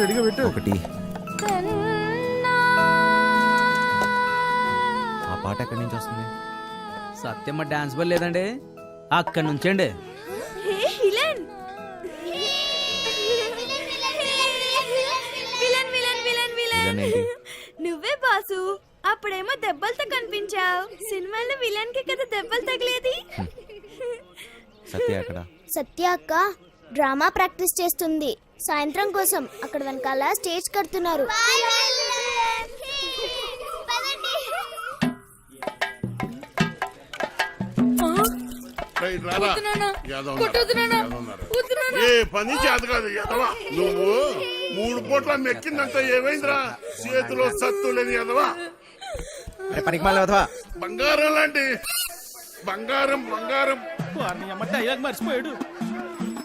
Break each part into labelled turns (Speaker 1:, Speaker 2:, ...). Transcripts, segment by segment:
Speaker 1: రెడీగా పెట్టు.
Speaker 2: ఒకటి. ఆ పాట ఎక్కడి నుంచి వస్తుంది?
Speaker 3: సత్యమ్మ డాన్స్ బల్ లేదండి. అక్కడి నుంచండి
Speaker 2: ఏంటి?
Speaker 4: నువ్వే బాసు. అప్పుడేమో దెబ్బలతో కనిపించావు సినిమాలో విలన్కి కదా దెబ్బలు తగిలేది.
Speaker 2: సత్య
Speaker 5: అక్క డ్రామా ప్రాక్టీస్ చేస్తుంది. సాయంత్రం కోసం అక్కడ వెనకాల స్టేజ్ కడుతున్నారు.
Speaker 6: ఏ పని చేత కాదు ఎదవా నువ్వు మూడు పూట్ల మెక్కిందంటే ఏమైందిరా? చేతిలో సత్తు లేని ఎదవా
Speaker 1: పనికి మళ్ళీ
Speaker 6: బంగారం లాంటి. బంగారం బంగారం.
Speaker 7: వారిని అమ్మ డైలాగ్ మర్చిపోయాడు.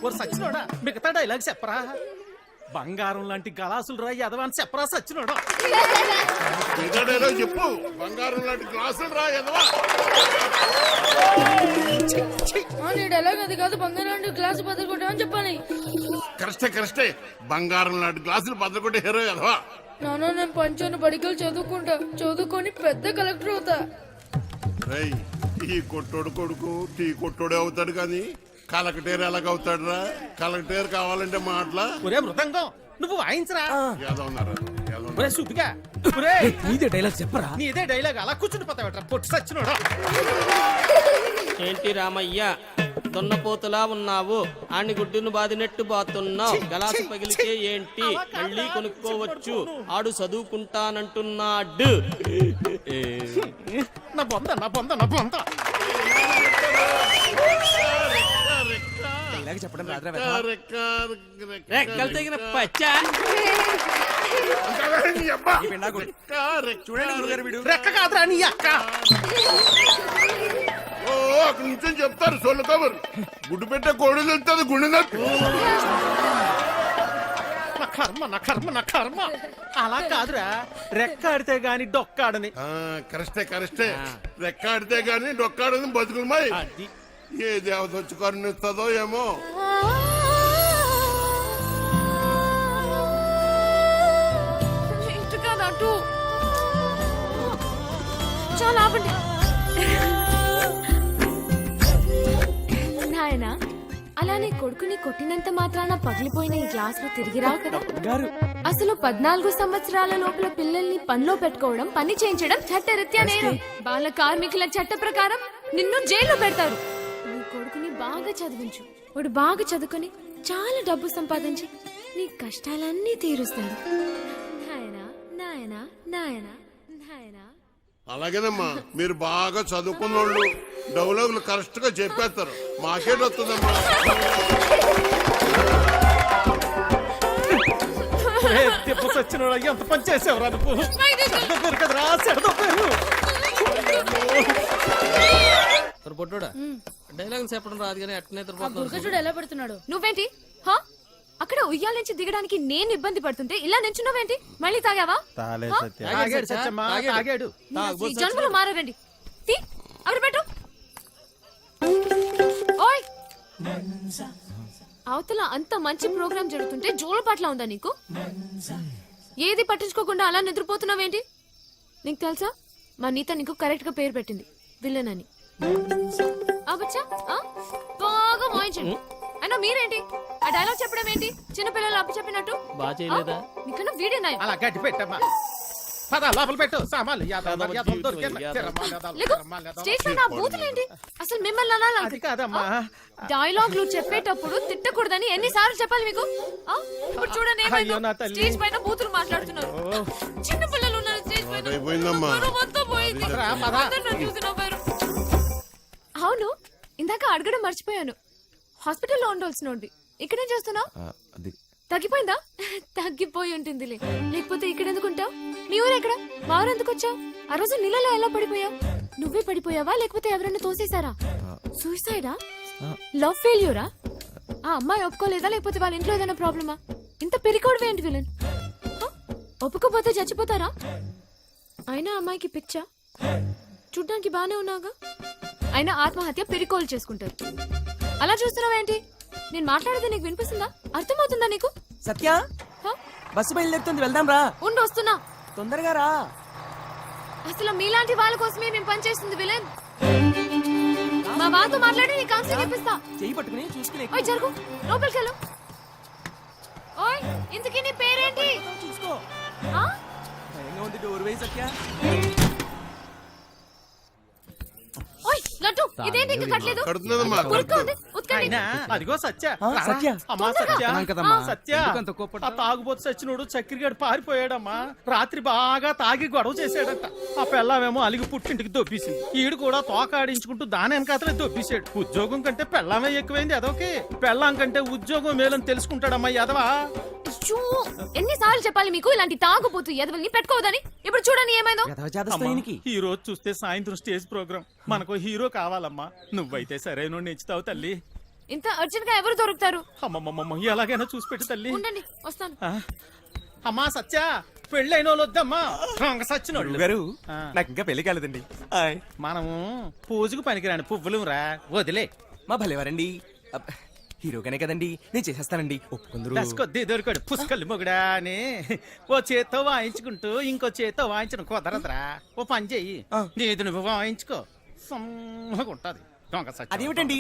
Speaker 7: ఓరు సచ్చినోడా? మిగతా డైలాగ్ చెప్పరా? బంగారం లాంటి గలాసులు రా ఎదవాని చెప్పరా సచ్చినోడా?
Speaker 6: డైలాగ్ చెప్పు. బంగారం లాంటి గ్లాసులు రా ఎదవా
Speaker 8: ఎలాగ అది కాదు బంగారం గ్లాస్ బదులు కొట్టామని చెప్పాలి.
Speaker 6: కరెస్టే కరెస్టే బంగారం లాంటి గ్లాసులు బద్దకొట్టే హీరో ఎదవా
Speaker 8: నాన్న నేను పంచాను బడికలు చదువుకుంటా. చదువుకొని పెద్ద కలెక్టర్ అవుతా.
Speaker 6: రేయ్ ఈ కొట్టోడు కొడుకు టీ కొట్టోడే అవుతాడు కానీ కలెక్టర్ ఎలాగవుతాడు రా కలెక్టర్ కావాలంటే మాటలా?
Speaker 7: ఒరే మృదంగం నువ్వు వాయించరా. ఒరే
Speaker 3: నీదే డైలాగ్ చెప్పరా?
Speaker 7: నీదే డైలాగ్ అలా కూర్చుని పోతావట్రా పొట్టి సచ్చినోడా?
Speaker 9: ఏంటి రామయ్య దున్నపోతులా ఉన్నావు? ఆని గుడ్డును బాదినట్టు బాతున్నావు గలాసు పగిలితే ఏంటి? మళ్ళీ కొనుక్కోవచ్చు. ఆడు చదువుకుంటానంటున్నాడు.
Speaker 7: నా బొంద నా బొంద నా బొంద.
Speaker 1: ఇలాగ చెప్పడం రాదురా
Speaker 9: తెగిన పచ్చ.
Speaker 1: చూడండి గురుగారు వీడు.
Speaker 7: రెక్క కాదురా నీ అక్క.
Speaker 6: ఓ అక్కడ నుంచి చెప్తారు సొల్లు కబురు గుడ్డు పెట్టే కోడి తెలుస్తుంది గుండె నొప్పి.
Speaker 7: నా కర్మ నా కర్మ నా కర్మ. అలా కాదురా. రెక్క ఆడితే గాని డొక్కాడని
Speaker 6: ఆ కరెస్టే కరెస్టే రెక్క ఆడితే గాని డొక్కాడని బతుకులమాయి
Speaker 7: అది.
Speaker 6: ఏ దేవత వచ్చి కరుణిస్తుందో ఏమో.
Speaker 4: చాలా ఆపండి. నాయనా అలానే కొడుకుని కొట్టినంత మాత్రాన పగిలిపోయిన ఈ గ్లాసులు తిరిగి రావు కదా. అసలు పద్నాలుగు సంవత్సరాల లోపల పిల్లల్ని పనిలో పెట్టుకోవడం పని చేయించడం చట్టరీత్యా నేరం. బాల కార్మికుల చట్ట ప్రకారం నిన్ను జైల్లో పెడతారు. బాగా చదివించు. వాడు బాగా చదువుకొని చాలా డబ్బు సంపాదించి నీ కష్టాలన్నీ తీరుస్తాడు. నాయనా నాయనా నాయనా నాయనా.
Speaker 6: అలాగేనమ్మా మీరు బాగా చదువుకున్న వాళ్ళు డౌలాగులు కరెక్ట్గా చెప్పేస్తారు. మాకేట్ వస్తుందమ్మా
Speaker 7: ఒరే, తిప్పు సచ్చినోడా ఎంత పని చేసావురా నువ్వు. చెడ్డ పేరు కదరా చెడ్డ పేరు.
Speaker 9: మరి పొట్టోడా? డైలాగ్ చెప్పడం రాదు కానీ అట్నే నిద్రపోతున్నాడు
Speaker 8: చూడు. ఎలా పెడుతున్నాడు?
Speaker 4: నువ్వేంటి? హా? అక్కడ ఉయ్యాల నుంచి దిగడానికి నేను ఇబ్బంది పడుతుంటే ఇలా నించున్నావేంటి? మళ్ళీ తాగావా? జన్మలో మారారండి. తీ అక్కడ పెట్టు. ఓయ్! అవతల అంత మంచి ప్రోగ్రాం జరుగుతుంటే జోలపాట్ల ఉందా నీకు? ఏది పట్టించుకోకుండా అలా నిద్రపోతున్నావేంటి? నీకు తెలుసా? మా నీత నీకు కరెక్ట్గా పేరు పెట్టింది. విలన్ అని ఆ బచ్చా ఆ? బాగా వాయించండి అయినా మీరేంటి? ఆ డైలాగ్ చెప్పడం ఏంటి? చిన్నపిల్లలు అప్పు చెప్పినట్టు?
Speaker 9: బాగా చేయలేదా?
Speaker 4: నీకన్నా వీడే నాయం
Speaker 7: అలా గట్టి పెట్టమ్మా. పద లోపల పెట్టు. సామాన్లు
Speaker 4: లేకు. స్టేజ్ పైన బూతులేంటి? అసలు మిమ్మల్ని అనాలి
Speaker 7: కాదమ్మా.
Speaker 4: డైలాగ్లు చెప్పేటప్పుడు తిట్టకూడదని ఎన్నిసార్లు చెప్పాలి మీకు? ఆ? ఇప్పుడు చూడండి
Speaker 7: అయ్యో, నా
Speaker 4: ఏమైందో
Speaker 7: తల్లి.
Speaker 4: స్టేజ్ పైన బూతులు మాట్లాడుతున్నారు. చిన్న పిల్లలు ఉన్నారు స్టేజ్ పైన.
Speaker 6: అయిపోయిందమ్మా.
Speaker 4: పరువు మొత్తం పోయింది.
Speaker 7: రా, పద.
Speaker 4: అందరూ నన్ను చూసి నవ్వారు. అవును. ఇందాక అడగడం మర్చిపోయాను. హాస్పిటల్లో ఉండాల్సినోడి ఇక్కడేం చేస్తున్నావు?
Speaker 2: ఆ, అది.
Speaker 4: తగ్గిపోయిందా? తగ్గిపోయి ఉంటుందిలే. లేకపోతే ఇక్కడ ఎందుకుంటావు నీ ఊరు ఎక్కడ? మా ఊరు ఎందుకు వచ్చావు? ఆ రోజు నీళ్ళలో ఎలా పడిపోయావు? నువ్వే పడిపోయావా? లేకపోతే ఎవరైనా తోసేశారా? సూసైడా లవ్ ఫెయిల్యూరా ఆ. అమ్మాయి ఒప్పుకోలేదా? లేకపోతే వాళ్ళ ఇంట్లో ఏదైనా ప్రాబ్లమా? ఇంత పెరికోవడం ఏంటి విలన్ హ? ఒప్పుకోపోతే చచ్చిపోతారా? అయినా అమ్మాయికి పిచ్చా? చూడ్డానికి బానే ఉన్నావుగా? అయినా ఆత్మహత్య పెరికోలు చేసుకుంటారు. అలా చూస్తున్నావేంటి నేను మాట్లాడేది నీకు వినిపిస్తుందా? అర్థమవుతుందా నీకు?
Speaker 3: సత్య?
Speaker 10: బస్సు బయలుదేరుతుంది వెళ్దాం రా.
Speaker 4: ఉండు వస్తున్నా.
Speaker 10: తొందరగా రా.
Speaker 4: అసలు మీలాంటి వాళ్ళ కోసమే మేము పనిచేస్తుంది విలన్. మా వాళ్ళతో మాట్లాడి నీ కౌన్సిలింగ్ ఇప్పిస్తా.
Speaker 10: చెయ్యి పట్టుకుని చూసుకుని
Speaker 4: ఓయ్ జరుగు. లోపలికి వెళ్ళు. ఓయ్ ఇంతకీ నీ పేరేంటి?
Speaker 10: చూసుకో? భయంగా ఉంది డోర్ వేయి సత్య
Speaker 4: ఓయ్ లడ్డు ఇదేంటి ఇంకా కట్టలేదు?
Speaker 7: అయినా అదిగో సత్య.
Speaker 10: ఆ. సత్య.
Speaker 7: అమ్మా సత్య.
Speaker 3: కదమ్మా.
Speaker 7: సత్య? ఆ తాగుబోతు సచ్చినోడు చక్కెరగాడు పారిపోయాడమ్మా. రాత్రి బాగా తాగి గొడవ చేశాడట. ఆ పెళ్ళామేమో అలిగి పుట్టింటికి దొబ్బేసింది. ఈడు కూడా తోక ఆడించుకుంటూ దాని వెనకాతలే దొబ్బేశాడు. ఉద్యోగం కంటే పెళ్ళామే ఎక్కువైంది అదొకే పెళ్ళాం కంటే ఉద్యోగం మేలని తెలుసుకుంటాడమ్మా ఎదవా
Speaker 4: అయ్యో, ఎన్నిసార్లు చెప్పాలి మీకు ఇలాంటి తాగుపోతూ ఎదవల్ని పెట్టుకోవదని ఇప్పుడు చూడండి ఏమైందో.
Speaker 7: ఈ రోజు చూస్తే సాయంత్రం స్టేజ్ ప్రోగ్రామ్ మనకు హీరో కావాలమ్మా. నువ్వైతే సరైన నెచ్చుతావు తల్లి.
Speaker 4: ఇంత అర్జెంట్గా ఎవరు దొరుకుతారు?
Speaker 7: అమ్మమ్మమ్మ ఎలాగైనా చూసి పెట్టు తల్లి.
Speaker 4: ఉండండి వస్తాను?
Speaker 7: అమ్మా సత్య పెళ్ళైన వాళ్ళు వద్దమ్మా. సచ్చినోళ్ళు
Speaker 10: గారు. నాకు ఇంకా పెళ్ళి కాలేదండి.
Speaker 7: మనము పూజకు పనికిరాని పువ్వులు రా వదిలే.
Speaker 10: మా భలేవారండి. అబ్బ, హీరోగానే కదండి. నేను చేసేస్తానండి. ఒప్పుకుందరు.
Speaker 7: దశకొద్ది దొరికాడు పుష్కలు మొగుడా అని. ఓ చేత్తో వాయించుకుంటూ ఇంకో చేత్తో వాయించడం కుదరదురా. ఓ పని చెయ్యి. నీది నువ్వు వాయించుకో. సమ్మగా ఉంటది
Speaker 10: అదేమిటండి?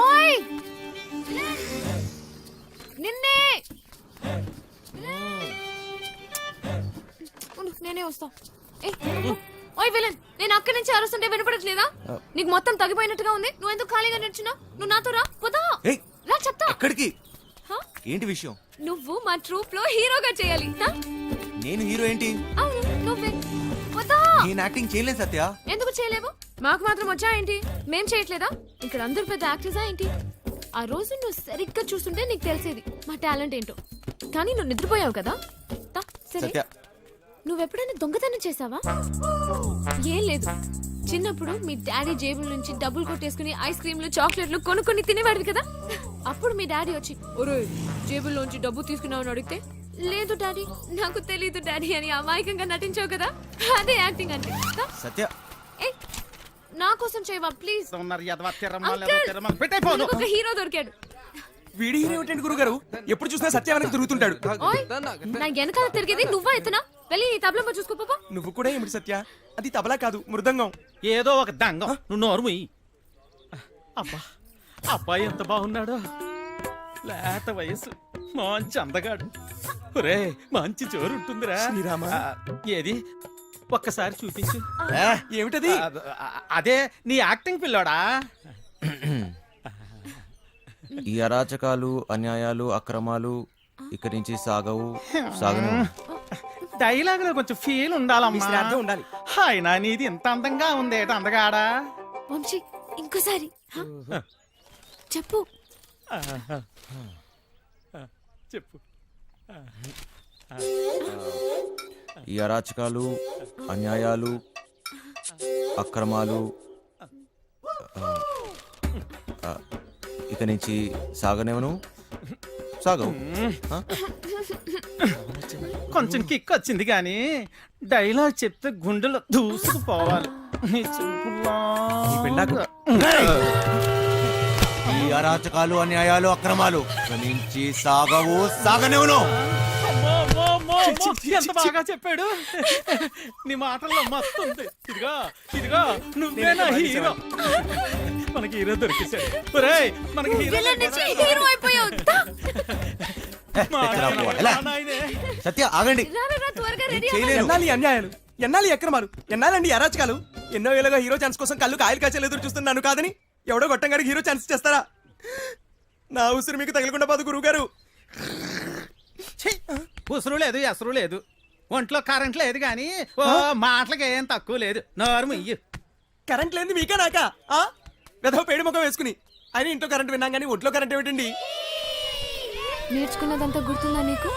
Speaker 4: ఓయ్! నిన్నే! నేనే వస్తా. ఓయ్ విలన్ నేను అక్కడి నుంచి అరుస్తుంటే వినపడట్లేదా? నీకు మొత్తం తగ్గిపోయినట్టుగా ఉంది. నువ్వు ఎందుకు ఖాళీగా నిల్చున్నావు? నువ్వు నాతో రా. పోదా
Speaker 2: ఏయ్!
Speaker 4: రా చెప్తా.
Speaker 2: ఎక్కడికి?
Speaker 4: హ?
Speaker 2: ఏంటి విషయం?
Speaker 4: నువ్వు మా ట్రూప్లో హీరోగా చేయాలి?
Speaker 2: నేను హీరో ఏంటి?
Speaker 4: అవును నువ్వే. పోదా
Speaker 2: నేను యాక్టింగ్ చేయలేను సత్య.
Speaker 4: ఎందుకు చేయలేవు మాకు మాత్రం వచ్చా ఏంటి? మేం చేయట్లేదా? ఇక్కడ అందరూ పెద్ద యాక్టర్సా ఏంటి? ఆ రోజు నువ్వు సరిగ్గా చూస్తుంటే నీకు తెలిసేది మా టాలెంట్ ఏంటో. కానీ నువ్వు నిద్రపోయావు కదా? తా, సరే.
Speaker 2: సత్య.
Speaker 4: నువ్వెప్పుడైనా దొంగతనం చేసావా ఏం లేదు. చిన్నప్పుడు మీ డాడీ జేబుల నుంచి డబ్బులు కొట్టేసుకుని ఐస్ క్రీమ్లు చాక్లెట్లు కొనుక్కొని తినేవాడివి కదా? అప్పుడు మీ డాడీ వచ్చి ఒరే జేబుల్లోంచి డబ్బు తీసుకున్నావు అని అడిగితే లేదు డాడీ. నాకు తెలీదు డాడీ అని అమాయకంగా నటించావు కదా? అదే యాక్టింగ్ అంటే
Speaker 2: సత్య.
Speaker 4: ఏయ్, నా కోసం చేయవా ప్లీజ్? ఒక హీరో దొరికాడు.
Speaker 10: వీడి హీరో ఏంటండి గురుగారు? ఎప్పుడు చూసినా సత్య వెనక తిరుగుతుంటాడు.
Speaker 4: ఓయ్ నా వెనకాల తిరిగేది నువ్వా ఎత్తునా వెళ్ళి నీ తబలమ్మ చూసుకో పాపా
Speaker 10: నువ్వు కూడా ఏమిటి సత్య? అది తబలా కాదు మృదంగం.
Speaker 7: ఏదో ఒక దంగం. నువ్వు నోరు ముయ్యి అబ్బా అబ్బాయి ఎంత బాగున్నాడు. లేత వయసు మంచి అందగాడు. ఒరే మంచి జోరు ఉంటుందిరా
Speaker 10: శ్రీరామ.
Speaker 7: ఏది? ఒక్కసారి చూపించు.
Speaker 10: ఏమిటది?
Speaker 7: అదే నీ యాక్టింగ్ పిల్లోడా?
Speaker 2: ఈ అరాచకాలు అన్యాయాలు అక్రమాలు ఇక్కడి నుంచి సాగవు సాగను
Speaker 7: డైలాగ్లో కొంచెం ఫీల్ ఉండాలమ్మా.
Speaker 10: ఉండాలి.
Speaker 7: అయినా నీది ఇంత అందంగా ఉందేట అందగాడా?
Speaker 4: వంశీ ఇంకోసారి? చెప్పు.
Speaker 7: చెప్పు.
Speaker 2: ఈ అరాచకాలు అన్యాయాలు అక్రమాలు ఇక నుంచి సాగనేవను? సాగవు?
Speaker 7: కొంచెం కిక్ వచ్చింది కానీ డైలాగ్ చెప్తే గుండెలో దూసుకుపోవాలి. నీ చూపులా.
Speaker 2: అరాచకాలు అన్యాయాలు అక్రమాలు. ఇక నుంచి సాగవు సాగనేవను
Speaker 7: అమ్మో, అమ్మో, అమ్మో, అమ్మో, ఎంత బాగా చెప్పాడు? నీ మాటల్లో మస్తు ఉంది. ఇదిగో ఇదిగో నువ్వే నా హీరో. మనకి హీరో దొరికేశాడు ఒరేయ్, మనకి హీరో
Speaker 4: విలన్ నుంచి
Speaker 7: దొరికేశాడు.
Speaker 4: హీరో అయిపోయావు. దా.
Speaker 2: ఏ,
Speaker 7: మా
Speaker 2: ఎక్కడా
Speaker 7: నాయనే,
Speaker 2: పోవాలి? ఎలా?
Speaker 7: మా నాయనే.
Speaker 2: సత్య ఆగండి.
Speaker 4: రా, రా, రా, త్వరగా రెడీ
Speaker 2: చేయలేను.
Speaker 10: ఎన్నాలి అన్యాయాలు? ఎన్నాలి అక్రమాలు? ఎన్నాలండి అరాచకాలు? ఎన్నో ఏళ్ళగా హీరో ఛాన్స్ కోసం కళ్ళు కాయలు కాచేలు ఎదురు చూస్తున్నాను కాదని ఎవడో గొట్టంగాడికి హీరో ఛాన్స్ చేస్తారా నా ఉసిరి మీకు తగలకుండా పోదు గురువు గారు
Speaker 7: ఛీ, ఉసురు లేదు ఎసరు లేదు. ఒంట్లో కరెంట్ లేదు కానీ ఓ మాటలకి ఏం తక్కువ లేదు. నోరు ముయ్యి.
Speaker 10: కరెంట్ లేని మీకే నాకా? ఆ? వెధవ పేడి ముఖం వేసుకుని. అయినా ఇంట్లో కరెంట్ విన్నాం కానీ ఒంట్లో కరెంట్ ఏమిటండి?
Speaker 4: నేర్చుకున్నదంతా గుర్తుందా నీకు?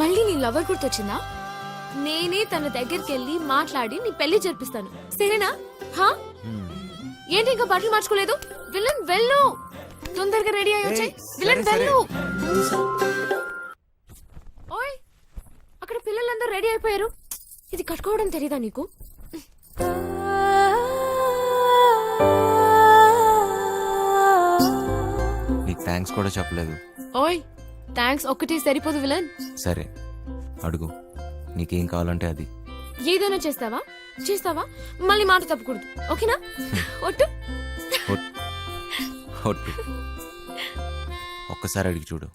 Speaker 4: మళ్ళీ నీ లవర్ గుర్తొచ్చిందా? నేనే తన దగ్గరికి వెళ్ళి మాట్లాడి నీ పెళ్ళి జరిపిస్తాను. సరేనా? హా? ఏంటి ఇంకా బట్టలు మార్చుకోలేదు? విలన్ వెళ్ళు! తొందరగా రెడీ అయ్యి వచ్చాయి విలన్ వెళ్ళు! ఓయ్! అక్కడ పిల్లలందరూ రెడీ అయిపోయారు. ఇది కట్టుకోవడం తెలీదా నీకు?
Speaker 2: నీకు థ్యాంక్స్ కూడా చెప్పలేదు.
Speaker 4: ఓయ్! థ్యాంక్స్ ఒక్కటి సరిపోదు విలన్.
Speaker 2: సరే అడుగు. నీకేం కావాలంటే అది.
Speaker 4: ఏదైనా చేస్తావా? చేస్తావా? మళ్ళీ మాట తప్పకూడదు. ఓకేనా? ఒట్టు.
Speaker 2: ఒట్- ఒట్టు. ఒక్కసారి అడిగి చూడు.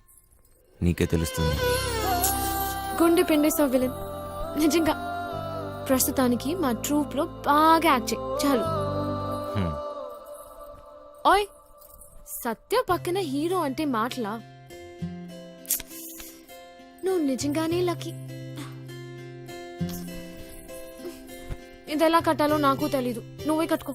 Speaker 2: నీకే తెలుస్తుంది.
Speaker 4: గుండె పిండేస్తావు విలన్. నిజంగా. ప్రస్తుతానికి మా ట్రూప్లో బాగా యాక్ట్ చేయి. చాలు. ఓయ్ సత్య పక్కన హీరో అంటే మాటలా? నువ్వు నిజంగానే లక్కీ. ఇది ఎలా కట్టాలో నాకు తెలీదు. నువ్వే కట్టుకో.